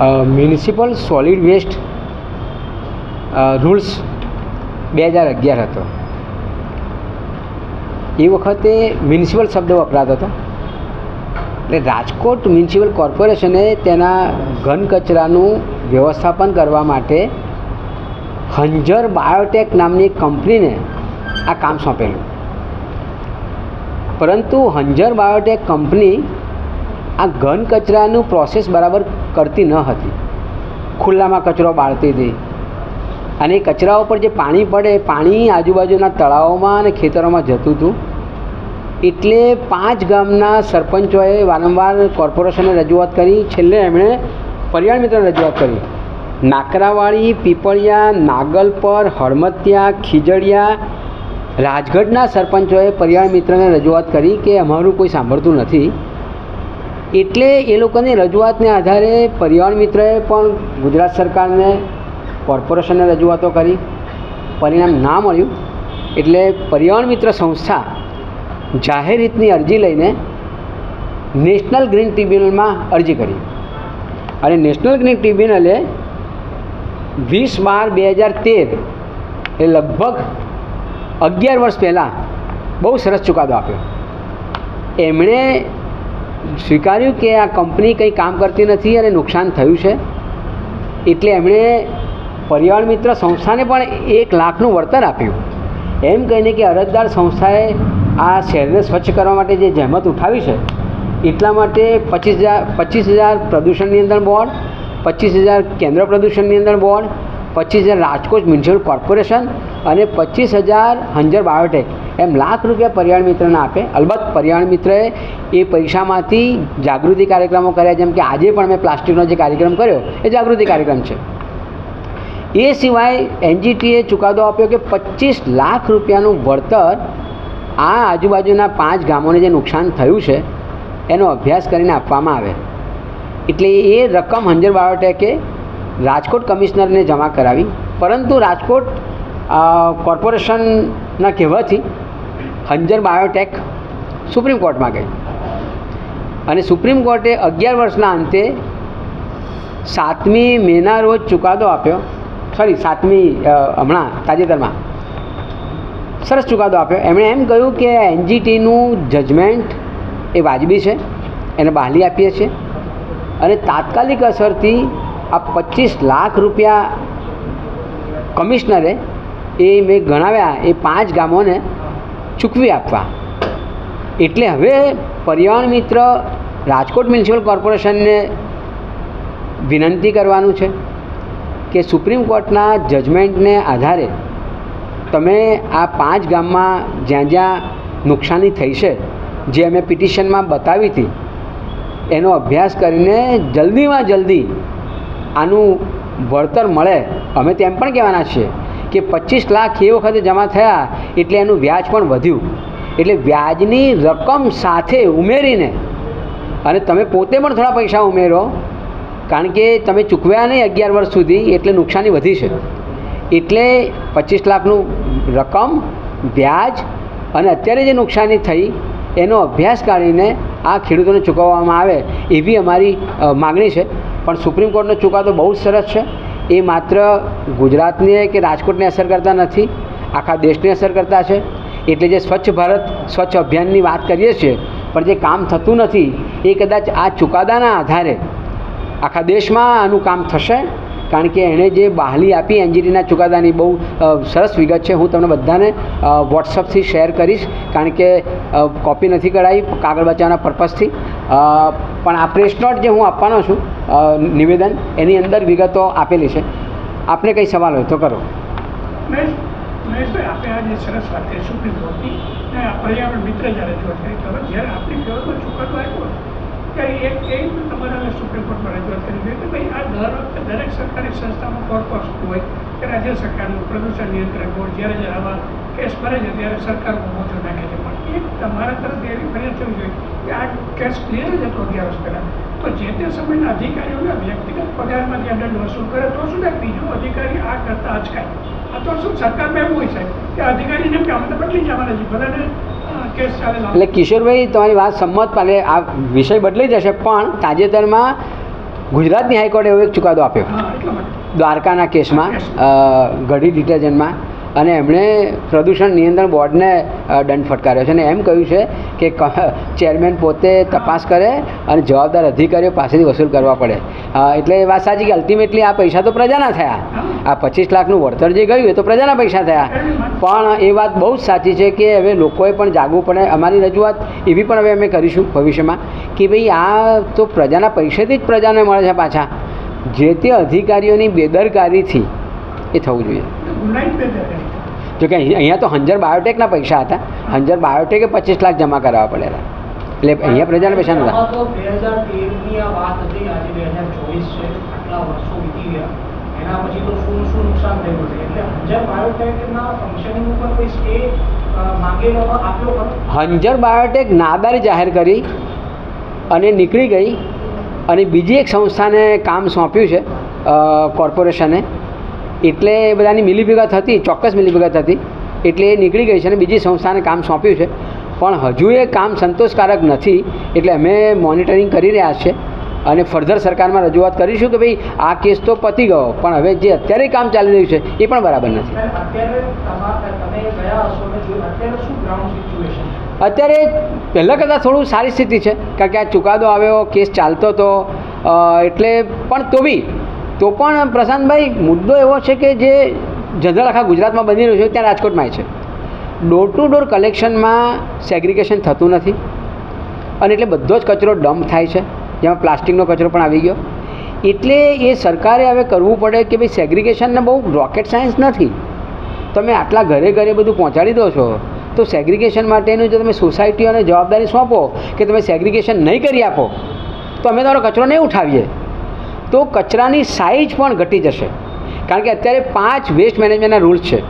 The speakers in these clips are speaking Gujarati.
મ્યુનિસિપલ સોલિડ વેસ્ટ રૂલ્સ બે હજાર અગિયાર હતો. એ વખતે મ્યુનિસિપલ શબ્દ વપરાતો હતો. એટલે રાજકોટ મ્યુનિસિપલ કોર્પોરેશને તેના ઘન કચરાનું વ્યવસ્થાપન કરવા માટે હંજર બાયોટેક નામની કંપનીને આ કામ સોંપેલું. પરંતુ હંજર બાયોટેક કંપની આ ઘન કચરાનું પ્રોસેસ બરાબર કરતી ન હતી. ખુલ્લામાં કચરો બાળતી હતી. અને એ કચરા ઉપર જે પાણી પડે, પાણી આજુબાજુના તળાવોમાં અને ખેતરોમાં જતું હતું. એટલે પાંચ ગામના સરપંચોએ વારંવાર કોર્પોરેશને રજૂઆત કરી. છેલ્લે એમણે પર્યાવરણ મિત્ર રજૂઆત કરી. નાકરાવાળી પીપળિયા, નાગલપર, હળમતિયા, ખીજડિયા રાજગઢના સરપંચોએ પર્યાવરણ મિત્રને રજૂઆત કરી કે અમારું કોઈ સાંભળતું નથી. એટલે એ લોકોની રજૂઆતને આધારે પર્યાવરણ મિત્રએ પણ ગુજરાત સરકારને કોર્પોરેશનને રજૂઆતો કરી. પરિણામ ના મળ્યું. એટલે પર્યાવરણ મિત્ર સંસ્થા જાહેર હિતની અરજી લઈને નેશનલ ગ્રીન ટ્રિબ્યુનલમાં અરજી કરી. અને નેશનલ ગ્રીન ટ્રિબ્યુનલે વીસ બાર બે હજાર તેર એ લગભગ અગિયાર વર્ષ પહેલાં બહુ સરસ ચુકાદો આપ્યો. એમણે સ્વીકાર્યું કે આ કંપની કંઈ કામ કરતી નથી અને નુકસાન થયું છે? એટલે એમણે પર્યાવરણ મિત્ર સંસ્થાને પણ એક લાખનું વળતર આપ્યું. એમ કહીને કે અરજદાર સંસ્થાએ આ શહેરને સ્વચ્છ કરવા માટે જે જહેમત ઉઠાવી છે, એટલા માટે પચીસ હજાર પચીસ હજાર પ્રદૂષણ નિયંત્રણ બોર્ડ, પચીસ હજાર કેન્દ્ર પ્રદૂષણ નિયંત્રણ બોર્ડ પચીસ હજાર રાજકોટ મ્યુનિસિપલ કોર્પોરેશન અને પચીસ હજાર હંજર બાયોટેક. એમ લાખ રૂપિયા પર્યાવરણ મિત્રને આપે. અલબત્ત પર્યાવરણ મિત્રએ એ પૈસામાંથી જાગૃતિ કાર્યક્રમો કર્યા, જેમ કે આજે પણ મેં પ્લાસ્ટિકનો જે કાર્યક્રમ કર્યો, એ જાગૃતિ કાર્યક્રમ છે. એ સિવાય એનજીટીએ ચુકાદો આપ્યો કે પચીસ લાખ રૂપિયાનું વળતર આ આજુબાજુના પાંચ ગામોને જે નુકસાન થયું છે, એનો અભ્યાસ કરીને આપવામાં આવે. એટલે એ રકમ હંજર બાયોટેકે રાજકોટ કમિશનરને જમા કરાવી. પરંતુ રાજકોટ કોર્પોરેશનના કહેવાથી હંજર બાયોટેક સુપ્રીમ કોર્ટમાં ગઈ. અને સુપ્રીમ કોર્ટે અગિયાર વર્ષના અંતે સાતમી મેના રોજ ચુકાદો આપ્યો. સોરી, સાતમી હમણાં, તાજેતરમાં. સરસ ચુકાદો આપ્યો. એમણે એમ કહ્યું કે એનજીટીનું જજમેન્ટ એ વાજબી છે. એને બહાલી આપીએ છીએ. અને તાત્કાલિક અસરથી આ પચીસ લાખ રૂપિયા કમિશનરે એ મેં ગણાવ્યા, એ પાંચ ગામોને ચૂકવી આપવા. એટલે હવે પર્યાવરણ મિત્ર રાજકોટ મ્યુનિસિપલ કોર્પોરેશનને વિનંતી કરવાનું છે કે સુપ્રીમ કોર્ટના જજમેન્ટને આધારે તમે આ પાંચ ગામમાં જ્યાં જ્યાં નુકસાની થઈ છે, જે અમે પિટિશનમાં બતાવી હતી, એનો અભ્યાસ કરીને જલ્દીમાં જલ્દી આનું વળતર મળે, અમે તેમ પણ કહેવાના છીએ કે પચીસ લાખ એ વખતે જમા થયા એટલે એનું વ્યાજ પણ વધ્યું. એટલે વ્યાજની રકમ સાથે ઉમેરીને, અને તમે પોતે પણ થોડા પૈસા ઉમેરો, કારણ કે તમે ચૂકવ્યા નહીં અગિયાર વર્ષ સુધી, એટલે નુકસાની વધી છે. એટલે પચીસ લાખનું રકમ, વ્યાજ, અને અત્યારે જે નુકસાની થઈ, એનો અભ્યાસ કાઢીને આ ખેડૂતોને ચૂકવવામાં આવે એવી અમારી માગણી છે. પણ સુપ્રીમ કોર્ટનો ચુકાદો બહુ સરસ છે. એ માત્ર ગુજરાતને કે રાજકોટને અસર કરતા નથી, આખા દેશને અસર કરતા છે. એટલે જે સ્વચ્છ ભારત, સ્વચ્છ અભિયાનની વાત કરીએ છીએ, પણ જે કામ થતું નથી, એ કદાચ આ ચુકાદાના આધારે આખા દેશમાં આનું કામ થશે? કારણ કે એણે જે બહાલી આપી એનજીટીના ચુકાદાની બહુ સરસ વિગત છે. હું તમને બધાને વોટ્સઅપથી શેર કરીશ. કારણ કે કોપી નથી કરાવી કાગળ બચાવવાના પર્પઝથી. પણ આ પ્રેસ નોટ જે હું આપવાનો છું નિવેદન એની અંદર વિગતો આપેલી છે. આપને કંઈ સવાલ હોય તો કરો. આપણે આજે સરસ વાત કરી. સુપ્રીમ કોર્ટની પર્યાવરણ મિત્ર જ્યારે જ્યારે આપણી ખેડૂતો ચુકાદો આવ્યો ત્યારે એક એ તમારે સુપ્રીમ કોર્ટમાં રજૂઆત કરી હતી કે ભાઈ આ દરેક સરકારી સંસ્થામાં કોર્પસ હોય કે રાજ્ય સરકારનું પ્રદૂષણ નિયંત્રણ બોર્ડ, જ્યારે જ્યારે આવા કેસ ભરે છે ત્યારે સરકાર મોજો નાખે છે. પણ એક તમારા તરફથી એવી ફરિયાદ થવી જોઈએ કે આ કેસ ક્લિયર જ હતો અગિયાર વર્ષ પહેલાં. તો જે તે સમયના અધિકારીઓના વ્યક્તિગત પગારમાંથી દંડ વસૂલ કરે તો શું થાય? બીજો અધિકારી આ કરતા અચકાય. આ તો શું સરકારમાં એવું હોય સાહેબ કે અધિકારીને કે અમે તો બદલી જવાના છીએ ભલે એટલે કિશોરભાઈ તમારી વાત સંમત પાલે આ વિષય બદલાઈ જશે પણ તાજેતરમાં ગુજરાતની હાઈકોર્ટે એવો એક ચુકાદો આપ્યો. દ્વારકાના કેસમાં ઘડી ડિટર્જન્ટમાં અને એમણે પ્રદૂષણ નિયંત્રણ બોર્ડને દંડ ફટકાર્યો છે. અને એમ કહ્યું છે કે ચેરમેન પોતે તપાસ કરે અને જવાબદાર અધિકારીઓ પાસેથી વસૂલ કરવા પડે. એટલે એ વાત સાચી કે અલ્ટિમેટલી આ પૈસા તો પ્રજાના થયા. આ પચીસ લાખનું વળતર જે ગયું એ તો પ્રજાના પૈસા થયા. પણ એ વાત બહુ જ સાચી છે કે હવે લોકોએ પણ જાગવું પડે. અમારી રજૂઆત એવી પણ હવે અમે કરીશું ભવિષ્યમાં કે ભાઈ આ તો પ્રજાના પૈસેથી જ પ્રજાને મળે છે પાછા. જે તે અધિકારીઓની બેદરકારીથી એ થવું જોઈએ. જો કે અહીં- અહીંયા તો હંજર બાયોટેકના પૈસા હતા. હંજર બાયોટેકે પચીસ લાખ જમા કરાવવા પડેલા એટલે અહીંયા પ્રજાના પૈસા નહોતા આમાં તો બે હજાર તેરની આ વાત હતી આજે બે હજાર ચોવીસ છે આટલા વર્ષો વીતી ગયા. એના પછી તો શું શું નુકસાન થયું છે એટલે હંજર બાયોટેકના ફંક્શનિંગ ઉપર કોઈ સ્ટે માંગેલો આપ્યો ખરો? હંજર બાયોટેક નાદારી જાહેર કરી અને નીકળી ગઈ અને બીજી એક સંસ્થાને કામ સોંપ્યું છે કોર્પોરેશને એટલે એ બધાની મિલીભગત હતી ચોક્કસ મિલીભગત હતી એટલે એ નીકળી ગઈ છે અને બીજી સંસ્થાને કામ સોંપ્યું છે. પણ હજુ એ કામ સંતોષકારક નથી એટલે અમે મોનિટરિંગ કરી રહ્યા છે. અને ફર્ધર સરકારમાં રજૂઆત કરીશું કે ભાઈ આ કેસ તો પતી ગયો પણ હવે જે અત્યારે કામ ચાલી રહ્યું છે એ પણ બરાબર નથી. અત્યારે પહેલાં કરતાં થોડું સારી સ્થિતિ છે કારણ કે આ ચુકાદો આવ્યો કેસ ચાલતો હતો એટલે પણ તો બી તો પણ પ્રશાંતભાઈ, મુદ્દો એવો છે કે જે જનરલ આખા ગુજરાતમાં બની રહ્યું છે, ત્યાં રાજકોટમાં છે. ડોર ટુ ડોર કલેક્શનમાં સેગ્રિગેશન થતું નથી. અને એટલે બધો જ કચરો ડમ્પ થાય છે. જેમાં પ્લાસ્ટિકનો કચરો પણ આવી ગયો. એટલે એ સરકારે હવે કરવું પડે કે ભાઈ સેગ્રિગેશનને બહુ રોકેટ સાયન્સ નથી. તમે આટલા ઘરે ઘરે બધું પહોંચાડી દો છો, તો સેગ્રિગેશન માટેનું જો તમે સોસાયટીઓને જવાબદારી સોંપો કે તમે સેગ્રિગેશન નહીં કરી આપો, તો અમે તમારો કચરો નહીં ઉઠાવીએ. તો કચરાની સાઇઝ પણ ઘટી જશે. કારણ કે અત્યારે પાંચ વેસ્ટ મેનેજમેન્ટના રૂલ્સ છે.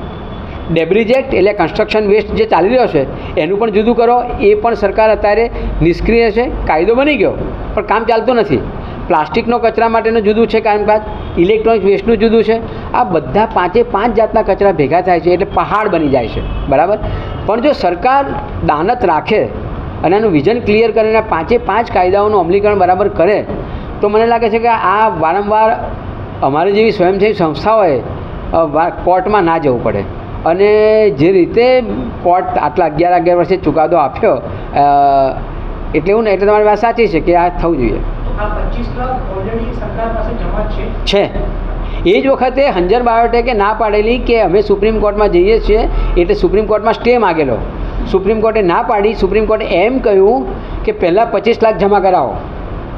ડેબ્રિજેક્ટ એટલે કન્સ્ટ્રક્શન વેસ્ટ જે ચાલી રહ્યો છે, એનું પણ જુદું કરો. એ પણ સરકાર અત્યારે નિષ્ક્રિય છે. કાયદો બની ગયો, પણ કામ ચાલતું નથી. પ્લાસ્ટિકનો કચરા માટેનું જુદું છે કામકાજ. ઇલેક્ટ્રોનિક વેસ્ટનું જુદું છે. આ બધા પાંચે પાંચ જાતના કચરા ભેગા થાય છે, એટલે પહાડ બની જાય છે. બરાબર? પણ જો સરકાર દાનત રાખે અને એનું વિઝન ક્લિયર કરીને પાંચે પાંચ કાયદાઓનું અમલીકરણ બરાબર કરે તો મને લાગે છે કે આ વારંવાર અમારી જેવી સ્વયંસેવી સંસ્થાઓએ કોર્ટમાં ના જવું પડે. અને જે રીતે કોર્ટ આટલા અગિયાર અગિયાર વર્ષે ચુકાદો આપ્યો એટલે એવું ને એટલે તમારી વાત સાચી છે કે આ થવું જોઈએ. છે. એ જ વખતે હંજર બાયોટેકે ના પાડેલી કે અમે સુપ્રીમ કોર્ટમાં જઈએ છીએ એટલે સુપ્રીમ કોર્ટમાં સ્ટે માગેલો. સુપ્રીમ કોર્ટે ના પાડી સુપ્રીમ કોર્ટે એમ કહ્યું કે પહેલાં પચીસ લાખ જમા કરાવો.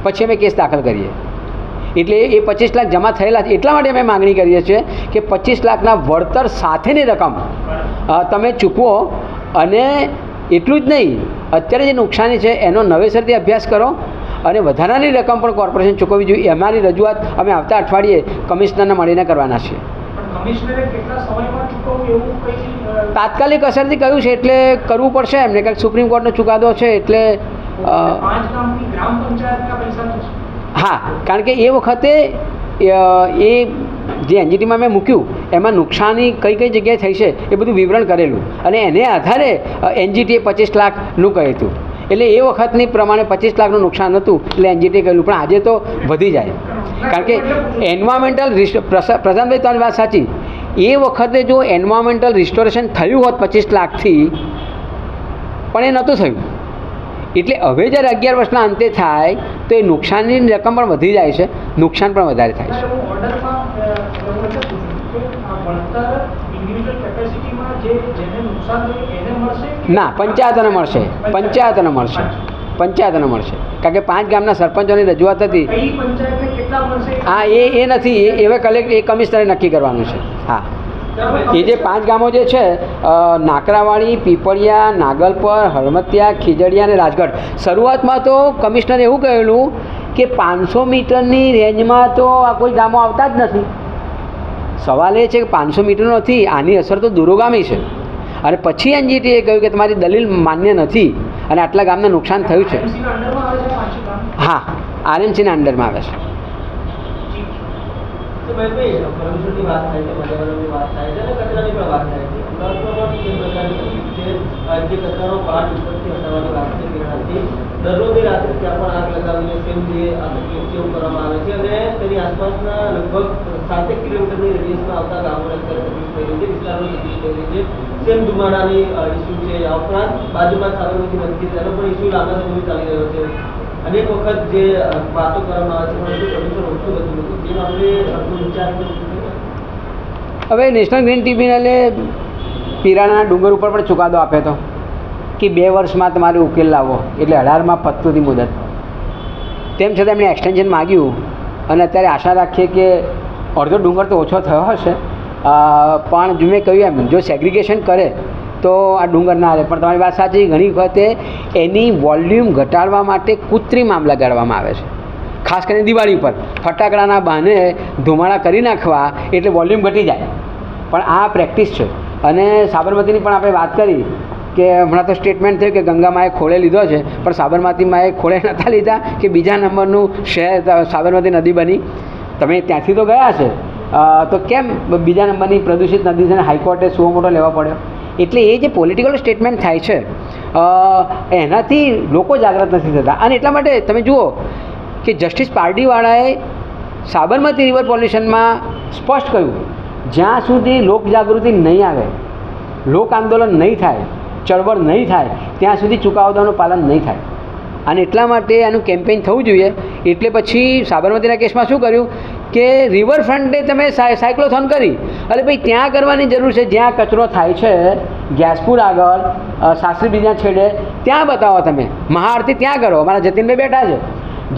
પછી અમે કેસ દાખલ કરીએ. એટલે એ પચીસ લાખ જમા થયેલા છે. એટલા માટે અમે માગણી કરીએ છીએ કે પચીસ લાખના વળતર સાથેની રકમ તમે ચૂકવો અને એટલું જ નહીં અત્યારે જે નુકસાની છે એનો નવેસરથી અભ્યાસ કરો અને વધારાની રકમ પણ કોર્પોરેશન ચૂકવવી જોઈએ. અમારી રજૂઆત અમે આવતા અઠવાડિયે કમિશનરને મળીને કરવાના છીએ. તાત્કાલિક અસરથી કહ્યું છે એટલે કરવું પડશે? એમને કારણ સુપ્રીમ કોર્ટનો ચુકાદો છે એટલે હા, કારણ કે એ વખતે એ જે એનજીટીમાં મેં મૂક્યું, એમાં નુકસાની કઈ કઈ જગ્યાએ થઈ છે, એ બધું વિવરણ કરેલું. અને એને આધારે એનજીટીએ પચીસ લાખનું કહ્યું હતું. એટલે એ વખતની પ્રમાણે પચીસ લાખનું નુકસાન હતું, એટલે એનજીટીએ કહેલું પણ આજે તો વધી જાય. કારણ કે એન્વાયરમેન્ટલ પ્રશાંતભાઈ તમારી વાત સાચી. એ વખતે જો એન્વાયરમેન્ટલ રિસ્ટોરેશન થયું હોત પચીસ લાખથી, પણ એ નહોતું થયું. એટલે હવે જ્યારે અગિયાર વર્ષના અંતે થાય તો એ નુકસાનની રકમ પણ વધી જાય છે નુકસાન પણ વધારે થાય છે. ના પંચાયતોને મળશે પંચાયતોને મળશે પંચાયતોને મળશે. કારણ કે પાંચ ગામના સરપંચોની રજૂઆત હતી. હા એ એ નથી એ હવે કલેક્ટ એ કમિશનરે નક્કી કરવાનું છે. હા. એ જે પાંચ ગામો જે છે અ, નાકરાવાડી પીપળિયા નાગલપર હળમતિયા ખીજડીયા અને રાજગઢ. શરૂઆતમાં તો કમિશનરે એવું કહેલું કે પાંચસો મીટરની રેન્જમાં તો આ કોઈ ગામો આવતા જ નથી. સવાલ એ છે કે પાંચસો મીટર નથી આની અસર તો દૂરોગામી છે. અને પછી એનજીટીએ કહ્યું કે તમારી દલીલ માન્ય નથી અને આટલા ગામને નુકસાન થયું છે. હા આરએમસીના અંડરમાં આવે છે. અને તેની આસપાસના લગભગ સાતેક કિલોમીટરની રેડિયસમાં આવતા ગામોને અત્યારે તકલીફ થઈ છે વિસ્તારોની તકલીફ છે. સેમ ધુમાડાની ઇસ્યુ છે, આ બાજુમાં સાબરમતી નદી પણ ઇસ્યુ લાંબા સમયથી ચાલી રહ્યો છે. અનેક વખત જે વાતો કરવામાં આવે છે પ્રદૂષણ ઓછું નથી તે મામલે હવે નેશનલ ગ્રીન ટ્રિબ્યુનલે પીરાણાના ડુંગર ઉપર પણ ચુકાદો આપ્યો હતો કે બે વર્ષમાં તમારે ઉકેલ લાવો એટલે અઢારમાં પતતું હતી મુદત. તેમ છતાં એમણે એક્સટેન્શન માગ્યું અને અત્યારે આશા રાખીએ કે અડધો ડુંગર તો ઓછો થયો હશે. પણ મેં કહ્યું એમ, જો સેગ્રિગેશન કરે તો આ ડુંગર ના રહે પણ તમારી વાત સાચી, ઘણી વખતે એની વોલ્યુમ ઘટાડવા માટે કૃત્રિમ આમ લગાડવામાં આવે છે. ખાસ કરીને દિવાળી પર ફટાકડાના બહાને ધુમાડા કરી નાખવા એટલે વોલ્યુમ ઘટી જાય. પણ આ પ્રેક્ટિસ છે. અને સાબરમતીની પણ આપણે વાત કરી કે હમણાં તો સ્ટેટમેન્ટ થયું કે ગંગામાએ ખોળે લીધો છે, પણ સાબરમતીમાં એ ખોળે નહોતા લીધા કે બીજા નંબરનું શહેર સાબરમતી નદી બની. તમે ત્યાંથી તો ગયા છે તો કેમ બીજા નંબરની પ્રદૂષિત નદી છે હાઈકોર્ટે સુઓ મોટો લેવા પડ્યો? એટલે એ જે પોલિટિકલ સ્ટેટમેન્ટ થાય છે એનાથી લોકો જાગૃત નથી થતા. અને એટલા માટે તમે જુઓ કે જસ્ટિસ પાર્ટીવાળાએ સાબરમતી રિવર પોલ્યુશનમાં સ્પષ્ટ કહ્યું, જ્યાં સુધી લોક જાગૃતિ નહીં આવે, લોક આંદોલન નહીં થાય, ચળવળ નહીં થાય, ત્યાં સુધી ચુકાદાનું પાલન નહીં થાય. અને એટલા માટે આનું કેમ્પેઇન થવું જોઈએ. એટલે પછી સાબરમતીના કેસમાં શું કર્યું? કે રિવરફ્રન્ટે તમે સાય સાયક્લોથોન કરી એટલે ભાઈ ત્યાં કરવાની જરૂર છે, જ્યાં કચરો થાય છે ગેસપુર આગળ શાસ્ત્રી બીજા છેડે, ત્યાં બતાવો તમે. મહાઆરતી ત્યાં કરો. અમારા જતીનભાઈ બેઠા છે.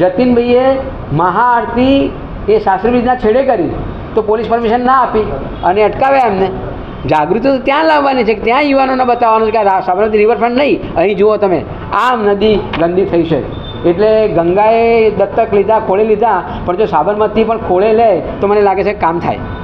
જતીનભાઈએ મહાઆરતી એ શાસ્ત્રી બીજના છેડે કરી, તો પોલીસ પરમિશન ના આપી અને અટકાવ્યા એમને. જાગૃતિ તો ત્યાં લાવવાની છે કે ત્યાં યુવાનોને બતાવવાનું છે કે સાબરમતી રિવરફ્રન્ટ નહીં. અહીં જુઓ તમે, આમ નદી ગંદી થઈ છે. એટલે ગંગાએ દત્તક લીધા, ખોળે લીધા, પણ જો સાબરમતી પણ ખોળે લે, તો મને લાગે છે કામ થાય.